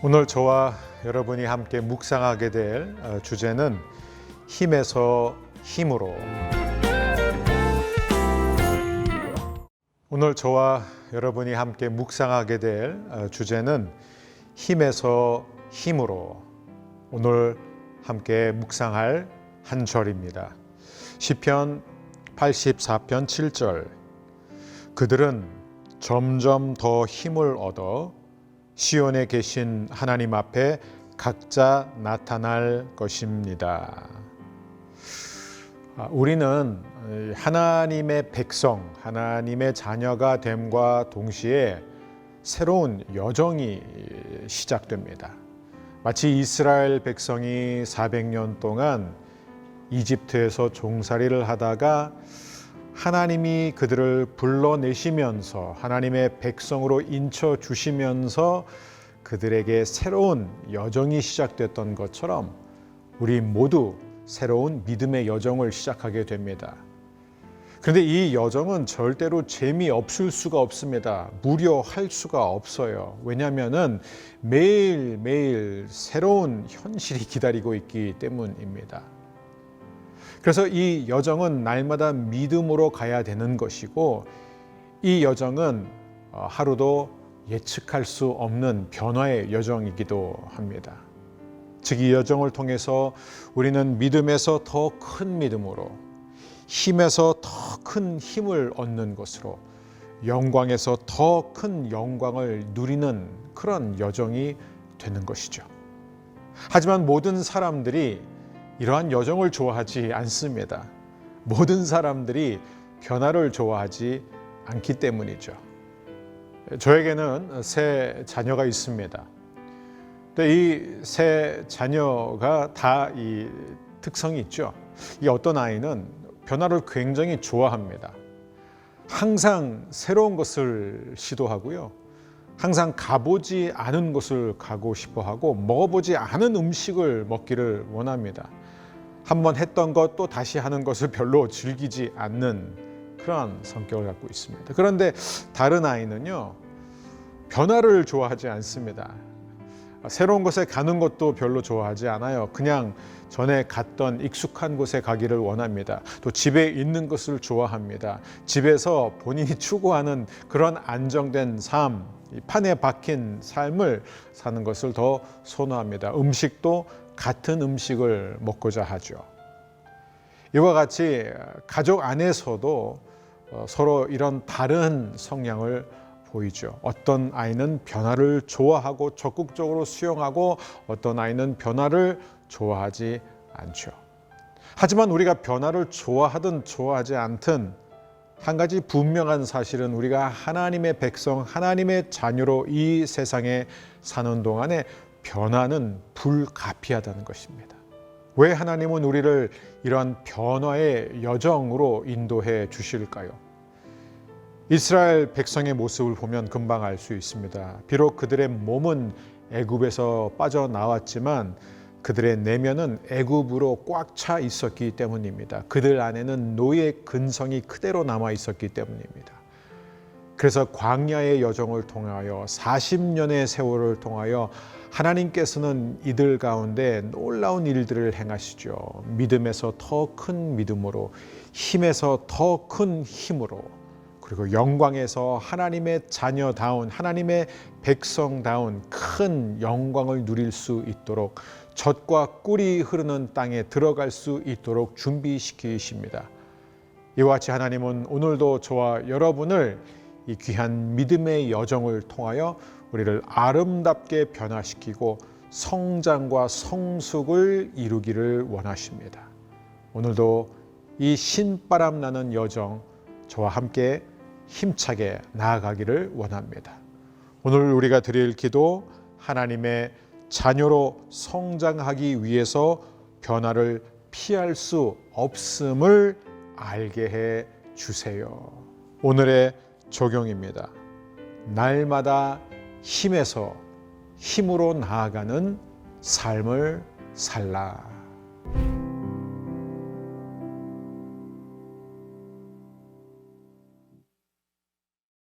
오늘 저와 여러분이 함께 묵상하게 될 어, 주제는 힘에서 힘으로. 오늘 저와 여러분이 함께 묵상하게 될 어, 주제는 힘에서 힘으로. 오늘 함께 묵상할 한 절입니다. 시편 84편 7절. 그들은 점점 더 힘을 얻어 시온에 계신 하나님 앞에 각자 나타날 것입니다. 아, 우리는 하나님의 백성, 하나님의 자녀가 됨과 동시에 새로운 여정이 시작됩니다. 마치 이스라엘 백성이 400년 동안 이집트에서 종살이를 하다가 하나님이 그들을 불러내시면서 하나님의 백성으로 인쳐 주시면서 그들에게 새로운 여정이 시작됐던 것처럼 우리 모두 새로운 믿음의 여정을 시작하게 됩니다. 그런데 이 여정은 절대로 재미없을 수가 없습니다. 무료할 수가 없어요. 왜냐하면 매일매일 새로운 현실이 기다리고 있기 때문입니다. 그래서 이 여정은 날마다 믿음으로 가야 되는 것이고 이 여정은 어, 하루도 예측할 수 없는 변화의 여정이기도 합니다. 즉, 이 여정을 통해서 우리는 믿음에서 더 큰 믿음으로, 힘에서 더 큰 힘을 얻는 것으로, 영광에서 더 큰 영광을 누리는 그런 여정이 되는 것이죠. 하지만 모든 사람들이 이러한 여정을 좋아하지 않습니다. 모든 사람들이 변화를 좋아하지 않기 때문이죠. 저에게는 세 자녀가 있습니다. 이세 자녀가 다 이 특성이 있죠. 이 어떤 아이는 변화를 굉장히 좋아합니다. 항상 새로운 것을 시도하고요. 항상 가보지 않은 곳을 가고 싶어 하고 먹어보지 않은 음식을 먹기를 원합니다. 한번 했던 것 또 다시 하는 것을 별로 즐기지 않는 그런 성격을 갖고 있습니다. 그런데 다른 아이는요, 변화를 좋아하지 않습니다. 새로운 곳에 가는 것도 별로 좋아하지 않아요. 그냥 전에 갔던 익숙한 곳에 가기를 원합니다. 또 집에 있는 것을 좋아합니다. 집에서 본인이 추구하는 그런 안정된 삶, 판에 박힌 삶을 사는 것을 더 선호합니다. 음식도 같은 음식을 먹고자 하죠. 이와 같이 가족 안에서도 어, 서로 이런 다른 성향을 보이죠. 어떤 아이는 변화를 좋아하고 적극적으로 수용하고 어떤 아이는 변화를 좋아하지 않죠. 하지만 우리가 변화를 좋아하든 좋아하지 않든 한 가지 분명한 사실은 우리가 하나님의 백성, 하나님의 자녀로 이 세상에 사는 동안에 변화는 불가피하다는 것입니다. 왜 하나님은 우리를 이러한 변화의 여정으로 인도해 주실까요? 이스라엘 백성의 모습을 보면 금방 알 수 있습니다. 비록 그들의 몸은 애굽에서 빠져나왔지만 그들의 내면은 애굽으로 꽉 차 있었기 때문입니다. 그들 안에는 노예 근성이 그대로 남아 있었기 때문입니다. 그래서 광야의 여정을 통하여 40년의 세월을 통하여 하나님께서는 이들 가운데 놀라운 일들을 행하시죠. 믿음에서 더 큰 믿음으로, 힘에서 더 큰 힘으로, 그리고 영광에서 하나님의 자녀다운, 하나님의 백성다운 큰 영광을 누릴 수 있도록 젖과 꿀이 흐르는 땅에 들어갈 수 있도록 준비시키십니다. 이와 같이 하나님은 오늘도 저와 여러분을 이 귀한 믿음의 여정을 통하여 우리를 아름답게 변화시키고 성장과 성숙을 이루기를 원하십니다. 오늘도 이 신바람 나는 여정 저와 함께 힘차게 나아가기를 원합니다. 오늘 우리가 드릴 기도 하나님의 자녀로 성장하기 위해서 변화를 피할 수 없음을 알게 해 주세요. 오늘의 적용입니다. 날마다 힘에서 힘으로 나아가는 삶을 살라.